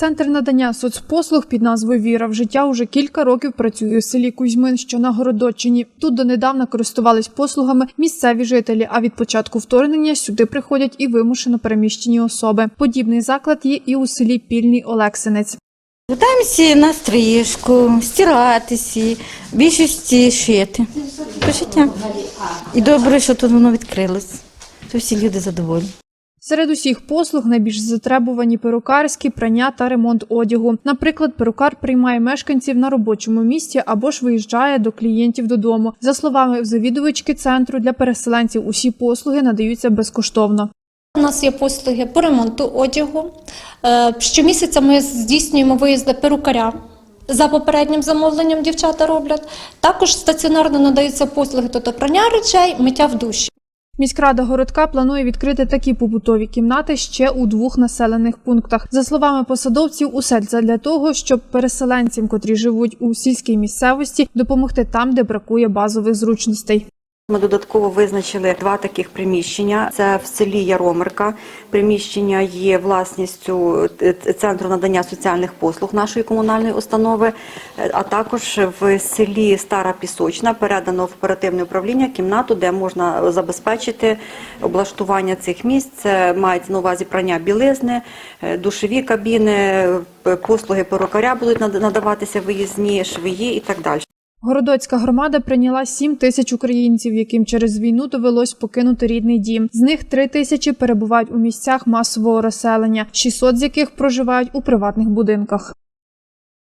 Центр надання соцпослуг під назвою Віра в життя уже кілька років працює у селі Кузьмин, що на Городочині. Тут донедавна користувались послугами місцеві жителі. А від початку вторгнення сюди приходять і вимушено переміщені особи. Подібний заклад є і у селі Пільний Олексинець. Питаємося на стрижку, стиратися, більшості шити. По. І добре, що тут воно відкрилось. То всі люди задоволені. Серед усіх послуг найбільш затребувані перукарські, прання та ремонт одягу. Наприклад, перукар приймає мешканців на робочому місці або ж виїжджає до клієнтів додому. За словами завідувачки центру для переселенців, усі послуги надаються безкоштовно. У нас є послуги по ремонту одягу. Е, Щомісяця ми здійснюємо виїзди перукаря. За попереднім замовленням дівчата роблять. Також стаціонарно надаються послуги тобто прання речей, миття в душі. Міськрада городка планує відкрити такі побутові кімнати ще у двох населених пунктах. За словами посадовців, усе це для того, щоб переселенцям, котрі живуть у сільській місцевості, допомогти там, де бракує базових зручностей. Ми додатково визначили два таких приміщення. Це в селі Яромирка. Приміщення є власністю е, центру надання соціальних послуг нашої комунальної установи, е, а також в селі Стара Пісочна передано в оперативне управління кімнату, де можна забезпечити облаштування цих місць. Це мається на увазі прання білизни, е, душові кабіни, е, послуги перукаря будуть надаватися виїзні, швії і так далі. Городоцька громада прийняла 7 тисяч українців, яким через війну довелось покинути рідний дім. З них 3 тисячі перебувають у місцях масового розселення, 600 з яких проживають у приватних будинках.